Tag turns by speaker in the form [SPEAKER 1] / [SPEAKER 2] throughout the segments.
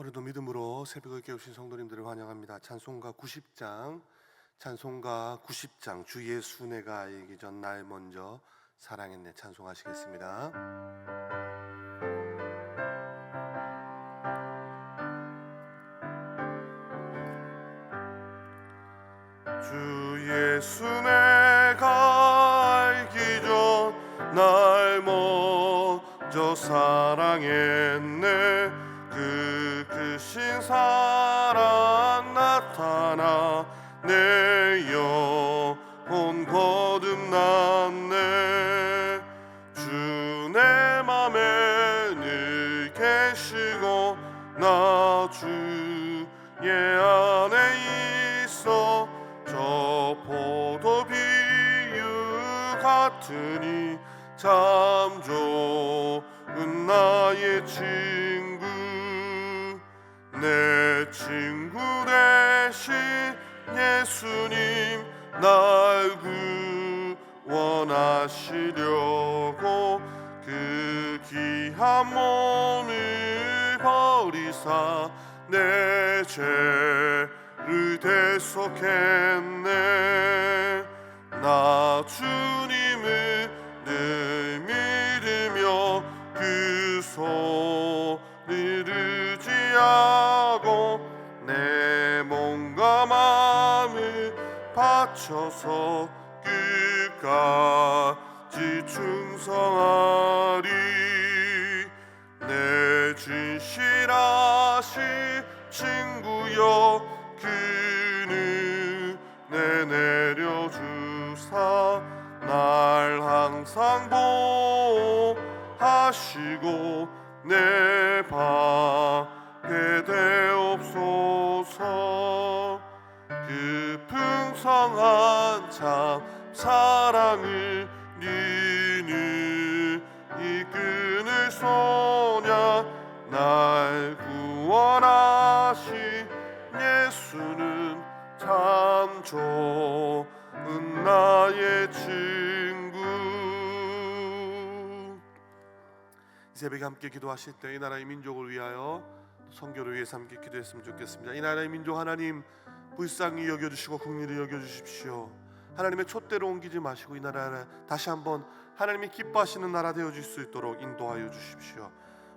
[SPEAKER 1] 오늘도 믿음으로 새벽을 깨우신 성도님들을 환영합니다. 찬송가 90장, 찬송가 90장 주 예수 내가 알기 전 날 먼저 사랑했네 찬송하시겠습니다. 주 예수 내가 알기 전 날 먼저 사랑했네 그 크신 사랑 나타나 내 영혼 거듭났네. 주 내 맘에 늘 계시고 나 주의 안에 있어. 저 포도 비유 같으니 참 좋은 나의 친구 내 친구 대신 예수님 날 구원하시려고 그 귀한 몸을 버리사 내 죄를 대속했네. 나 주님을 늘 믿으며 그소 바쳐서 끝까지 충성하리. 내 진실하신 친구여 그는 내 내려주사. 날 항상 보호하시고 내 방 풍성한 참 사랑을 니는 이끈을 소냐 날 구원하신 예수는 참 좋은 나의 친구 이 새벽에 함께 기도하실 때 이 나라의 민족을 위하여 선교를 위해서 함께 기도했으면 좋겠습니다. 이 나라의 민족 하나님 불쌍히 여겨주시고 긍휼히 여겨주십시오. 하나님의 촛대로 옮기지 마시고 이 나라를 다시 한번 하나님이 기뻐하시는 나라 되어질 수 있도록 인도하여 주십시오.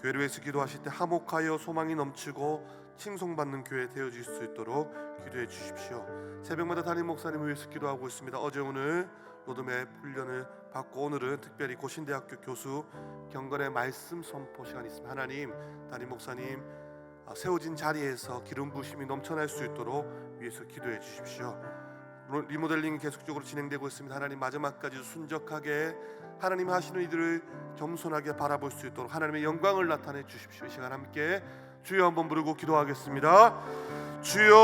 [SPEAKER 1] 교회를 위해서 기도하실 때 화목하여 소망이 넘치고 칭송받는 교회 되어질 수 있도록 기도해 주십시오. 새벽마다 담임 목사님을 위해서 기도하고 있습니다. 어제 오늘 로드맵 훈련을 받고 오늘은 특별히 고신대학교 교수 경건의 말씀 선포 시간이 있습니다. 하나님 담임 목사님 아, 세워진 자리에서 기름 부심이 넘쳐날 수 있도록 위해서 기도해 주십시오. 로- 리모델링이 계속적으로 진행되고 있습니다. 하나님 마지막까지 순적하게 하나님 하시는 이들을 겸손하게 바라볼 수 있도록 하나님의 영광을 나타내 주십시오. 이 시간 함께 주여 한번 부르고 기도하겠습니다. 주여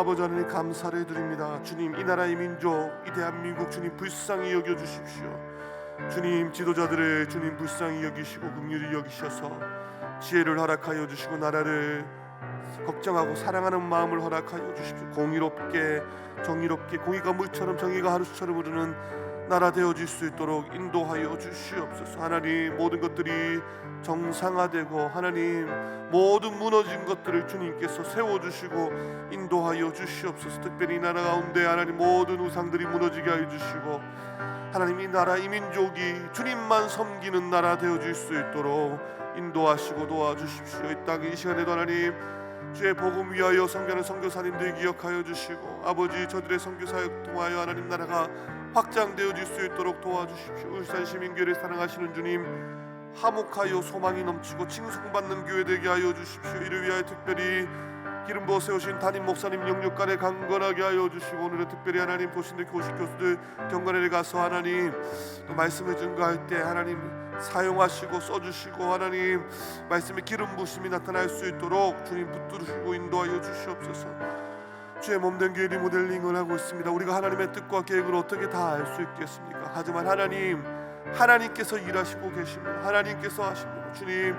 [SPEAKER 1] 아버지 하나님 감사를 드립니다. 주님 이 나라의 민족 이 대한민국 주님 불쌍히 여겨 주십시오. 주님 지도자들을 주님 불쌍히 여기시고 긍휼히 여기셔서 지혜를 허락하여 주시고 나라를 걱정하고 사랑하는 마음을 허락하여 주십시오. 공의롭게 정의롭게 공의가 물처럼 정의가 하루처럼 흐르는 나라 되어 질 수 있도록 인도하여 주시옵소서. 하나님 모든 것들이 정상화되고 하나님 모든 무너진 것들을 주님께서 세워 주시고 인도하여 주시옵소서. 특별히 이 나라 가운데 하나님 모든 우상들이 무너지게 하여 주시고 하나님 이 나라 이 민족이 주님만 섬기는 나라 되어질 수 있도록 인도하시고 도와주십시오. 이땅이 시간에도 하나님 주의 복음 위하여 섬기는 선교사님들 기억하여 주시고 아버지 저들의 선교 사역 통하여 하나님 나라가 확장되어질 수 있도록 도와주십시오. 울산 시민교회를 사랑하시는 주님 화목하여 소망이 넘치고 칭송받는 교회 되게 하여 주십시오. 이를 위하여 특별히 기름 부어 세우신 담임 목사님 영육간에 강건하게 하여 주시고 오늘은 특별히 하나님 보신대 교식 교수들 경건회를 가서 하나님 또 말씀을 증거할 때 하나님 사용하시고 써주시고 하나님 말씀의 기름 부심이 나타날 수 있도록 주님 붙들으시고 인도하여 주시옵소서. 주의 몸된 교회 리모델링을 하고 있습니다. 우리가 하나님의 뜻과 계획을 어떻게 다 알 수 있겠습니까? 하지만 하나님 하나님께서 일하시고 계십니다. 하나님께서 하십니다. 주님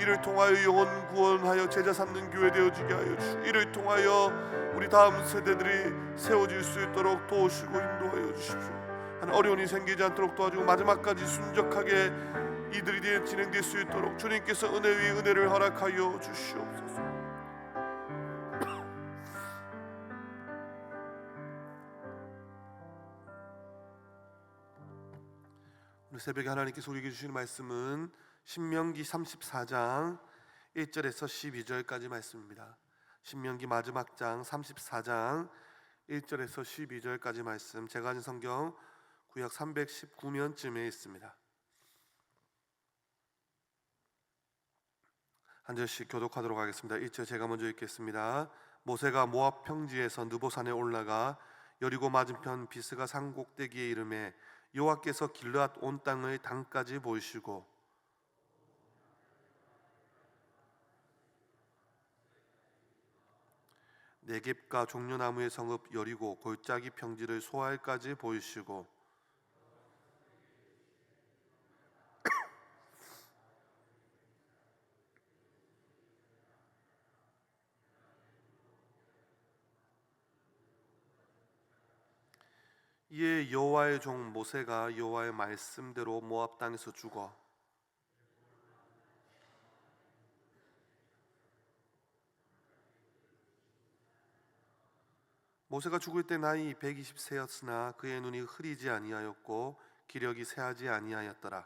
[SPEAKER 1] 이를 통하여 영혼 구원하여 제자 삼는 교회 되어지게 하여 주시고 이를 통하여 우리 다음 세대들이 세워질 수 있도록 도우시고 인도하여 주십시오. 하나님 어려움이 생기지 않도록 도와주고 마지막까지 순적하게 이들이 진행될 수 있도록 주님께서 은혜 위 은혜를 허락하여 주시옵소서. 오늘 새벽에 하나님께서 우리에게 주시는 말씀은 신명기 34장 1절에서 12절까지 말씀입니다. 신명기 마지막 장 34장 1절에서 12절까지 말씀 제가 가진 성경 구약 319면쯤에 있습니다. 한 절씩 교독하도록 하겠습니다. 1절 제가 먼저 읽겠습니다. 모세가 모압 평지에서 느보산에 올라가 여리고 맞은편 비스가 산 꼭대기에 이름에 여호와께서 길르앗 온 땅의 당까지 보이시고 네겝과 종려나무의 성읍 여리고 골짜기 평지를 소알까지 보이시고 이에 여호와의 종 모세가 여호와의 말씀대로 모압 땅에서 죽어 모세가 죽을 때 나이 120세였으나 그의 눈이 흐리지 아니하였고 기력이 새하지 아니하였더라.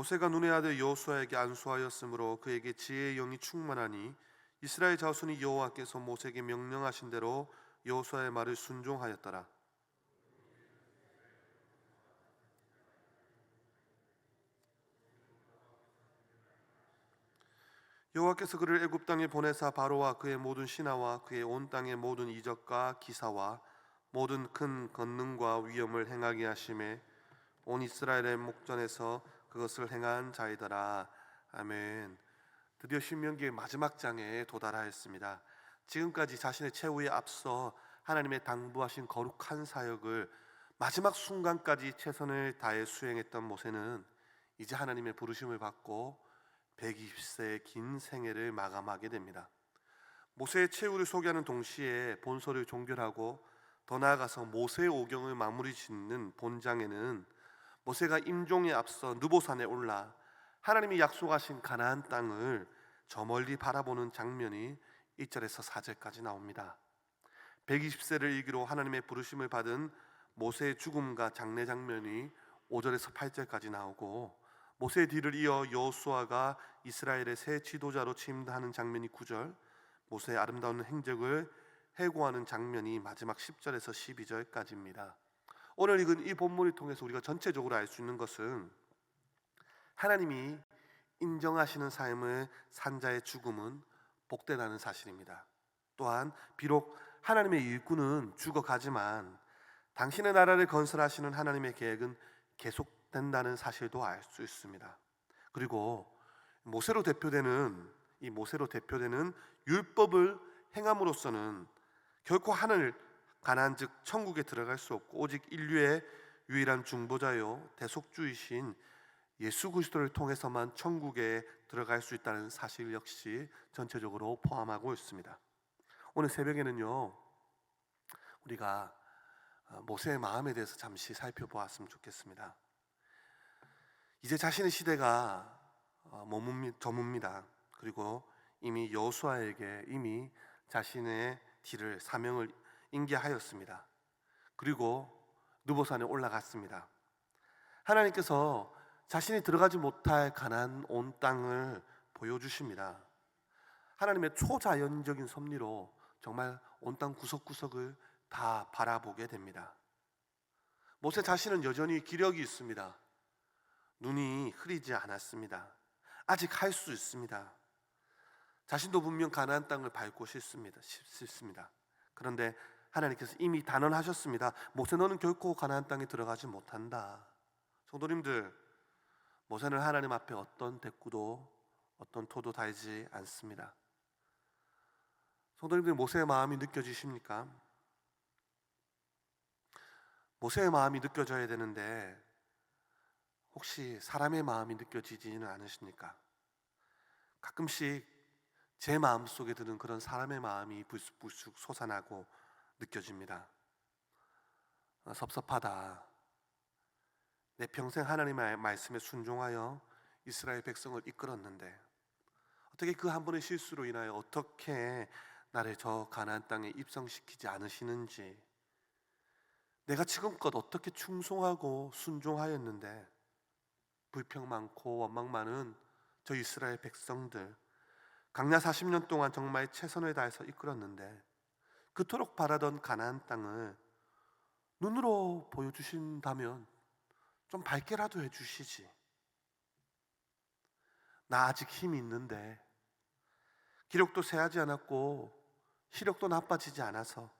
[SPEAKER 1] 모세가 눈의 아들 여호수아에게 안수하였으므로 그에게 지혜의 영이 충만하니 이스라엘 자손이 여호와께서 모세에게 명령하신 대로 여호수아의 말을 순종하였더라. 여호와께서 그를 애굽 땅에 보내사 바로와 그의 모든 신하와 그의 온 땅의 모든 이적과 기사와 모든 큰 권능과 위엄을 행하게 하심에 온 이스라엘의 목전에서 그것을 행한 자이더라. 아멘. 드디어 신명기의 마지막 장에 도달하였습니다. 지금까지 자신의 최후에 앞서 하나님의 당부하신 거룩한 사역을 마지막 순간까지 최선을 다해 수행했던 모세는 이제 하나님의 부르심을 받고 120세의 긴 생애를 마감하게 됩니다. 모세의 최후를 소개하는 동시에 본서를 종결하고 더 나아가서 모세의 오경을 마무리 짓는 본장에는 모세가 임종에 앞서 느보산에 올라 하나님이 약속하신 가나안 땅을 저 멀리 바라보는 장면이 1절에서 4절까지 나옵니다. 120세를 일기로 하나님의 부르심을 받은 모세의 죽음과 장례 장면이 5절에서 8절까지 나오고 모세의 뒤를 이어 여호수아가 이스라엘의 새 지도자로 취임하는 장면이 9절, 모세의 아름다운 행적을 해고하는 장면이 마지막 10절에서 12절까지입니다. 오늘 읽은 이 본문을 통해서 우리가 전체적으로 알 수 있는 것은 하나님이 인정하시는 삶을 산 자의 죽음은 복되다는 사실입니다. 또한 비록 하나님의 일꾼은 죽어가지만 당신의 나라를 건설하시는 하나님의 계획은 계속된다는 사실도 알 수 있습니다. 그리고 모세로 대표되는 이 모세로 대표되는 율법을 행함으로써는 결코 하늘 가나안 즉 천국에 들어갈 수 없고 오직 인류의 유일한 중보자요 대속주이신 예수 그리스도를 통해서만 천국에 들어갈 수 있다는 사실 역시 전체적으로 포함하고 있습니다. 오늘 새벽에는요 우리가 어, 모세의 마음에 대해서 잠시 살펴보았으면 좋겠습니다. 이제 자신의 시대가 어, 저뭅니다. 그리고 이미 여호수아에게 이미 자신의 뒤를 사명을 인계하였습니다. 그리고 느보산에 올라갔습니다. 하나님께서 자신이 들어가지 못할 가난 온 땅을 보여주십니다. 하나님의 초자연적인 섭리로 정말 온 땅 구석구석을 다 바라보게 됩니다. 모세 자신은 여전히 기력이 있습니다. 눈이 흐리지 않았습니다. 아직 할 수 있습니다. 자신도 분명 가나안 땅을 밟고 싶습니다. 싶습니다. 그런데 하나님께서 이미 단언하셨습니다. 모세 너는 결코 가나안 땅에 들어가지 못한다. 성도님들, 모세는 하나님 앞에 어떤 대꾸도 어떤 토도 달지 않습니다. 성도님들 모세의 마음이 느껴지십니까? 모세의 마음이 느껴져야 되는데 혹시 사람의 마음이 느껴지지는 않으십니까? 가끔씩 제 마음 속에 드는 그런 사람의 마음이 불쑥불쑥 솟아나고 느껴집니다. 아, 섭섭하다. 내 평생 하나님의 말씀에 순종하여 이스라엘 백성을 이끌었는데 어떻게 그 한 번의 실수로 인하여 어떻게 나를 저 가나안 땅에 입성시키지 않으시는지 내가 지금껏 어떻게 충성하고 순종하였는데 불평 많고 원망 많은 저 이스라엘 백성들 강야 40년 동안 정말 최선을 다해서 이끌었는데 그토록 바라던 가나안 땅을 눈으로 보여주신다면 좀 밝게라도 해주시지. 나 아직 힘이 있는데 기력도 쇠하지 않았고 시력도 나빠지지 않아서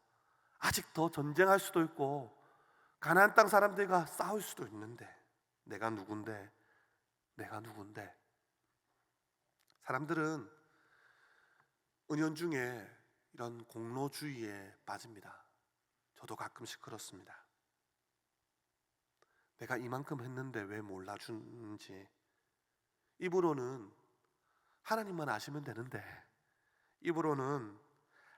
[SPEAKER 1] 아직 더 전쟁할 수도 있고 가나안 땅 사람들과 싸울 수도 있는데 내가 누군데 내가 누군데 사람들은 은연 중에 이런 공로주의에 빠집니다. 저도 가끔씩 그렇습니다. 내가 이만큼 했는데 왜 몰라주는지 입으로는 하나님만 아시면 되는데 입으로는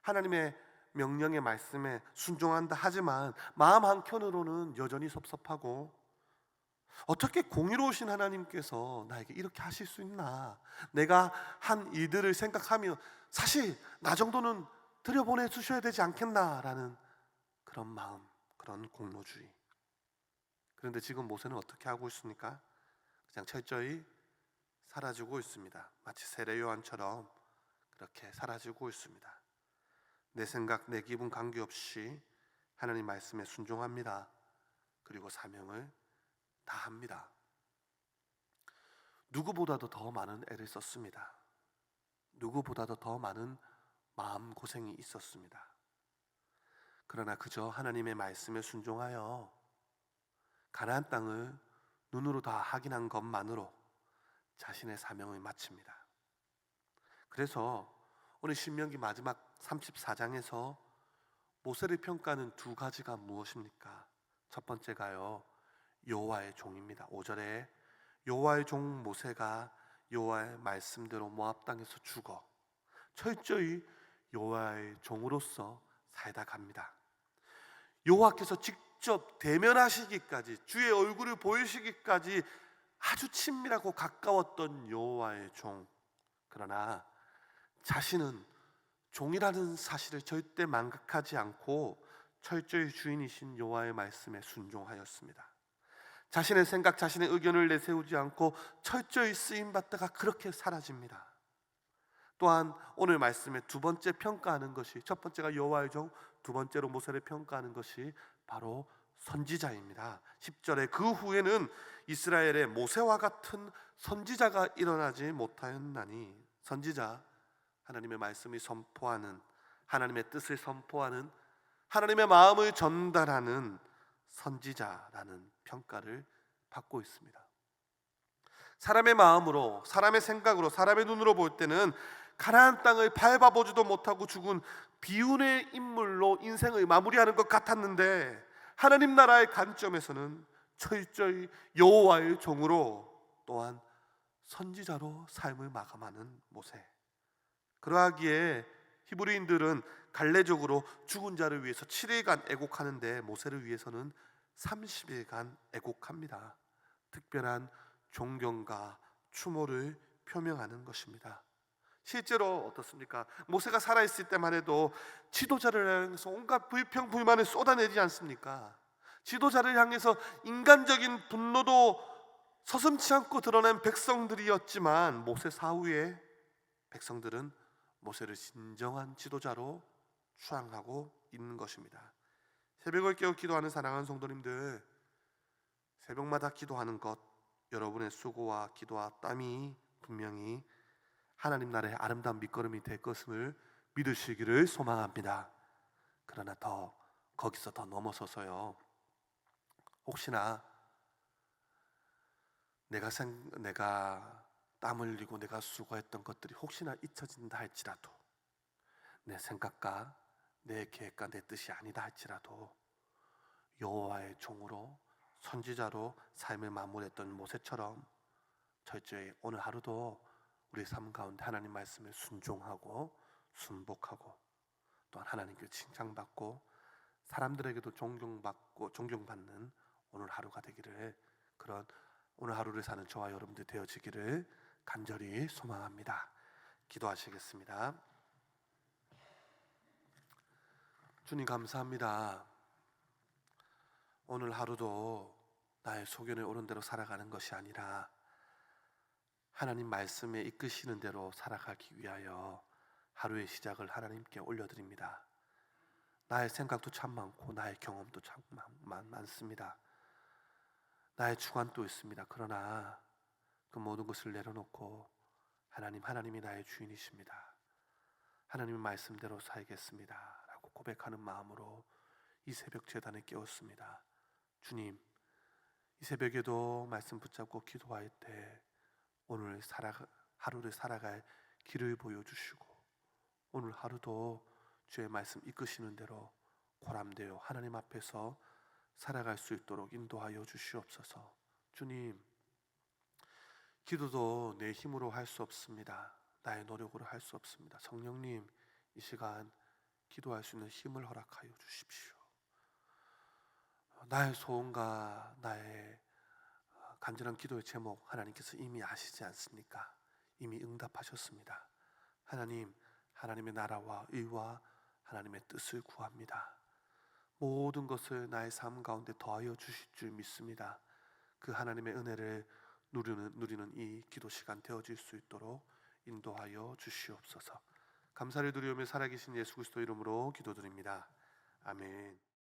[SPEAKER 1] 하나님의 명령의 말씀에 순종한다 하지만 마음 한켠으로는 여전히 섭섭하고 어떻게 공의로우신 하나님께서 나에게 이렇게 하실 수 있나 내가 한 일들을 생각하며 사실 나 정도는 들여보내 주셔야 되지 않겠나라는 그런 마음 그런 공로주의 그런데 지금 모세는 어떻게 하고 있습니까? 그냥 철저히 사라지고 있습니다. 마치 세례 요한처럼 그렇게 사라지고 있습니다. 내 생각, 내 기분 관계없이 하나님 말씀에 순종합니다. 그리고 사명을 다 합니다. 누구보다도 더 많은 애를 썼습니다. 누구보다도 더 많은 마음 고생이 있었습니다. 그러나 그저 하나님의 말씀에 순종하여 가나안 땅을 눈으로 다 확인한 것만으로 자신의 사명을 마칩니다. 그래서 오늘 신명기 마지막 34장에서 모세를 평가하는 두 가지가 무엇입니까? 첫 번째가요. 여호와의 종입니다. 5절에 여호와의 종 모세가 여호와의 말씀대로 모압 땅에서 죽어 철저히 여호와의 종으로서 살다 갑니다. 여호와께서 직접 대면하시기까지 주의 얼굴을 보이시기까지 아주 친밀하고 가까웠던 여호와의 종. 그러나 자신은 종이라는 사실을 절대 망각하지 않고 철저히 주인이신 여호와의 말씀에 순종하였습니다. 자신의 생각, 자신의 의견을 내세우지 않고 철저히 쓰임 받다가 그렇게 사라집니다. 또한 오늘 말씀에 두 번째 평가하는 것이 첫 번째가 여호와의 종, 두 번째로 모세를 평가하는 것이 바로 선지자입니다. 10절에 그 후에는 이스라엘에 모세와 같은 선지자가 일어나지 못하였나니 선지자 하나님의 말씀을 선포하는 하나님의 뜻을 선포하는 하나님의 마음을 전달하는 선지자라는 평가를 받고 있습니다. 사람의 마음으로, 사람의 생각으로, 사람의 눈으로 볼 때는 가나안 땅을 밟아보지도 못하고 죽은 비운의 인물로 인생을 마무리하는 것 같았는데 하나님 나라의 관점에서는 철저히 여호와의 종으로 또한 선지자로 삶을 마감하는 모세. 그러하기에 히브리인들은 갈래적으로 죽은 자를 위해서 7일간 애곡하는데 모세를 위해서는 30일간 애곡합니다. 특별한 존경과 추모를 표명하는 것입니다. 실제로 어떻습니까? 모세가 살아있을 때만 해도 지도자를 향해서 온갖 불평 불만을 쏟아내지 않습니까? 지도자를 향해서 인간적인 분노도 서슴치 않고 드러낸 백성들이었지만 모세 사후에 백성들은 모세를 진정한 지도자로 추앙하고 있는 것입니다. 새벽을 깨어 기도하는 사랑하는 성도님들, 새벽마다 기도하는 것, 여러분의 수고와 기도와 땀이 분명히 하나님 나라의 아름다운 밑거름이 될 것을 믿으시기를 소망합니다. 그러나 더 거기서 더 넘어서서요. 혹시나 내가 생 내가 땀 흘리고 내가 수고했던 것들이 혹시나 잊혀진다 할지라도 내 생각과 내 계획과 내 뜻이 아니다 할지라도 여호와의 종으로 선지자로 삶을 마무리했던 모세처럼 철저히 오늘 하루도 우리 삶 가운데 하나님 말씀에 순종하고 순복하고 또한 하나님께 칭찬받고 사람들에게도 존경받고 존경받는 오늘 하루가 되기를 그런 오늘 하루를 사는 저와 여러분들 되어지기를 간절히 소망합니다. 기도하시겠습니다. 주님 감사합니다. 오늘 하루도 나의 소견에 오른 대로 살아가는 것이 아니라 하나님 말씀에 이끄시는 대로 살아가기 위하여 하루의 시작을 하나님께 올려드립니다. 나의 생각도 참 많고 나의 경험도 참 많, 많, 많습니다. 나의 주관도 있습니다. 그러나 그 모든 것을 내려놓고 하나님 하나님이 나의 주인이십니다. 하나님의 말씀대로 살겠습니다. 라고 고백하는 마음으로 이 새벽 재단에 깨웠습니다. 주님, 이 새벽에도 말씀 붙잡고 기도할 때 오늘 살아 하루를 살아갈 길을 보여주시고 오늘 하루도 주의 말씀 이끄시는 대로 고람되어 하나님 앞에서 살아갈 수 있도록 인도하여 주시옵소서. 주님, 기도도 내 힘으로 할 수 없습니다. 나의 노력으로 할 수 없습니다. 성령님, 이 시간 기도할 수 있는 힘을 허락하여 주십시오. 나의 소원과 나의 어, 간절한 기도의 제목 하나님께서 이미 아시지 않습니까? 이미 응답하셨습니다. 하나님, 하나님의 나라와 의와 하나님의 뜻을 구합니다. 모든 것을 나의 삶 가운데 더하여 주실 줄 믿습니다. 그 하나님의 은혜를 누리는, 누리는 이 기도 시간 되어질 수 있도록 인도하여 주시옵소서. 감사를 드리오며 살아계신 예수 그리스도 이름으로 기도드립니다. 아멘.